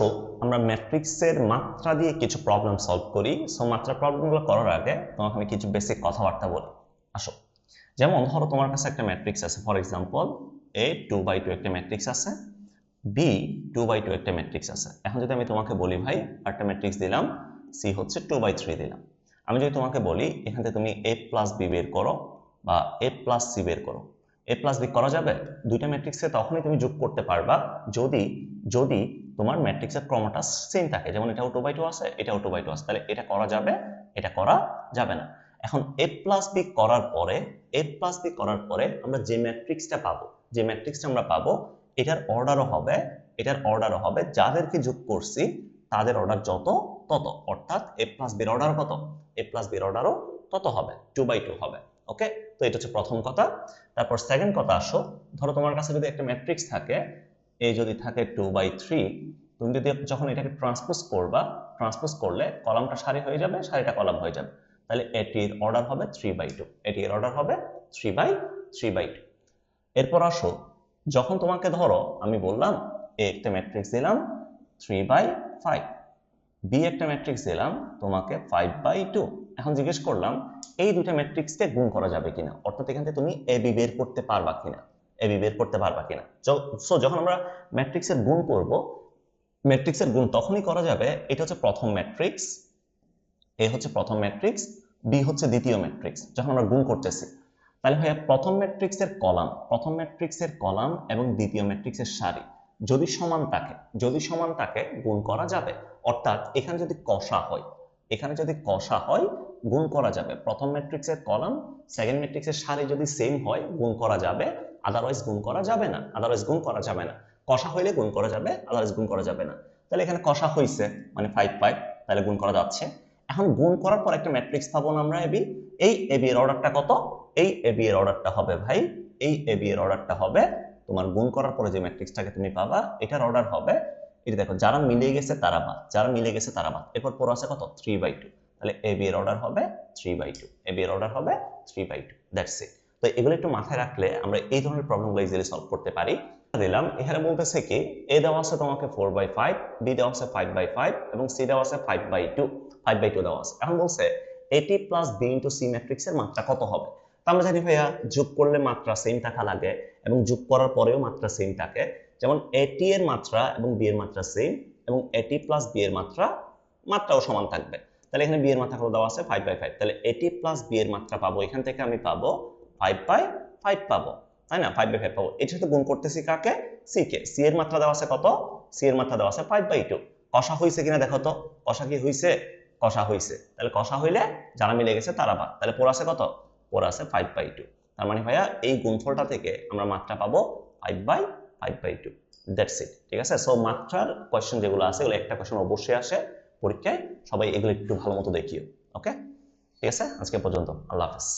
আসো আমরা ম্যাট্রিক্সের মাত্রা দিয়ে কিছু প্রবলেম সলভ করি। সো মাত্রা প্রবলেমগুলো করার আগে তোমাকে আমি কিছু বেসিক কথাবার্তা বলি। আসো। যেমন ধরো, তোমার কাছে একটা ম্যাট্রিক্স আছে। For example A two by two একটা ম্যাট্রিক্স আছে। বি টু বাই টু একটা ম্যাট্রিক্স আছে। এখন যদি আমি তোমাকে বলি, ভাই, একটা ম্যাট্রিক্স দিলাম সি হচ্ছে টু বাই থ্রি দিলাম। আমি যদি তোমাকে বলি, এখান থেকে তুমি এ প্লাস বি বের করো বা এ প্লাস সি বের করো। এ প্লাস বি করা যাবে? দুইটা ম্যাট্রিক্সে তখনই তুমি যোগ করতে পারবা। যদি যদি তোমার ম্যাট্রিক্সের ক্রমটা সেম থাকে। যেমন এটাও টু বাই টু আছে এটাও টু বাই টু আছে। তাহলে এটা করা যাবে, এটা করা যাবে না। এখন এ প্লাস বি করার পরে এ প্লাস বি করার পরে আমরা যে ম্যাট্রিক্সটা পাবো, যে ম্যাট্রিক্সটা আমরা পাবো, এটার অর্ডারও হবে, এটার অর্ডারও হবে, যাদেরকে যোগ করছি, তাদের অর্ডার যত তত। অর্থাৎ এ প্লাস বির অর্ডার কত? এ প্লাস বির অর্ডারও তত হবে টু বাই টু হবে। ওকে তো এটা হচ্ছে প্রথম কথা। তারপর সেকেন্ড কথা আসো। ধরো তোমার কাছে যদি একটা ম্যাট্রিক্স থাকে এ যদি থাকে টু বাই থ্রি তুমি যদি যখন এটাকে ট্রান্সপোজ করবা ট্রান্সপোজ করলে কলামটা সারি হয়ে যাবে, সারিটা কলাম হয়ে যাবে। তাহলে এটির অর্ডার হবে থ্রি বাই টু এটির অর্ডার হবে three by three by two এরপর আসো, যখন তোমাকে ধরো, আমি বললাম এ একটা ম্যাট্রিক্স দিলাম থ্রি বাই ফাইভ বি একটা ম্যাট্রিক্স দিলাম, তোমাকে ফাইভ বাই টু এখন জিজ্ঞেস করলাম, এই দুইটা ম্যাট্রিক্সকে গুণ করা যাবে কিনা? অর্থাৎ এখান থেকে তুমি এ বি বের করতে পারবা কিনা? এ বি বের করতে পারবা কিনা। সো যখন আমরা ম্যাট্রিক্সের গুণ করব ম্যাট্রিক্সের গুণ তখনই করা যাবে, এটা হচ্ছে প্রথম ম্যাট্রিক্স এ হচ্ছে প্রথম ম্যাট্রিক্স বি হচ্ছে দ্বিতীয় ম্যাট্রিক্স যখন আমরা গুণ করতেছি। তাহলে ভাইয়া, প্রথম ম্যাট্রিক্সের কলাম, প্রথম ম্যাট্রিক্সের কলাম এবং দ্বিতীয় ম্যাট্রিক্সের সারি, যদি সমান থাকে যদি সমান থাকে গুণ করা যাবে, অর্থাৎ এখানে যদি কষা হয়, এখানে যদি কষা হয়, গুণ করা যাবে। প্রথম ম্যাট্রিক্সের কলাম সেকেন্ড ম্যাট্রিক্সের সারি যদি সেম হয়, গুণ করা যাবে আদারওয়াইজ গুণ করা যাবে না। আদারওয়াইজ গুণ করা যাবে না। কষা হইলে গুণ করা যাবে আদারওয়াইজ গুণ করা যাবে না। তাহলে এখানে কষা হইছে মানে ফাইভ ফাইভ তাহলে গুণ করা যাচ্ছে। এখন গুণ করার পর একটা ম্যাট্রিক্স পাবো আমরা এবি এই এবি এর অর্ডারটা কত? এই এবি এর অর্ডারটা হবে ভাই, এই এবি এর অর্ডারটা হবে, তোমার গুণ করার পরে যে ম্যাট্রিক্সটাকে তুমি পাবা, এটার অর্ডার হবে এটা দেখো, যারা মিলে গেছে তারা বাদ, যারা মিলে গেছে তারা বাদ। এরপর পর আছে কত? থ্রি বাই টু তাহলে এ বি এর অর্ডার হবে three by two A B এর অর্ডার হবে three by two that's it তো এগুলো একটু মাথায় রাখলে আমরা এই ধরনের প্রবলেমগুলো ইজিলি সলভ করতে পারি। দিলাম, এখানে বলতেছে কি এ দেওয়া আছে তোমাকে ফোর বাই ফাইভ বি দেওয়া আছে ফাইভ বাই ফাইভ এবং সি দেওয়া আছে five by two five by two দেওয়া আছে। এখন বলছে এটি প্লাস বি ইন্টু সি ম্যাট্রিক্সের মাত্রা কত হবে? তা আমরা জানি ভাইয়া, যোগ করলে মাত্রা সেম টাকা লাগে, এবং যোগ করার পরেও মাত্রা সেম থাকে। যেমন এটি এর মাত্রা এবং বি এর মাত্রা সেম এবং এটি প্লাস বি এর মাত্রা, মাত্রাও সমান থাকবে। তাহলে এখানে বি এর মাত্রা কত দেওয়া আছে? ফাইভ বাই ফাইভ তাহলে এটি প্লাস বি এর মাত্রা পাবো, এখান থেকে আমি পাবো ফাইভ বাই ফাইভ পাবো, তাই না? ফাইভ বাই ফাইভ পাবো। এটার সাথে গুণ করতেছি কাকে? C K. সি এর মাত্রা দেওয়া আছে কত? সি এর মাত্রা দেওয়া আছে ফাইভ বাই টু কষা হয়েছে কিনা দেখো তো। কষা কি হয়েছে কষা হয়েছে তাহলে কষা হইলে যারা মিলে গেছে তারা বাদ। তাহলে পড়ে আছে কত? পড়ে আছে ফাইভ বাই টু তার মানে ভাইয়া, এই গুণফলটা থেকে আমরা মাত্রা পাবো five by five by two that's it ঠিক আছে? সো মাত্রার কোয়েশ্চেন যেগুলো আছে, এগুলো একটা কোয়েশ্চেন অবশ্যই আসে পরীক্ষায়। সবাই এগুলো একটু ভালো মতো দেখিও। ওকে ঠিক আছে? আজকে পর্যন্ত। আল্লাহ হাফেজ।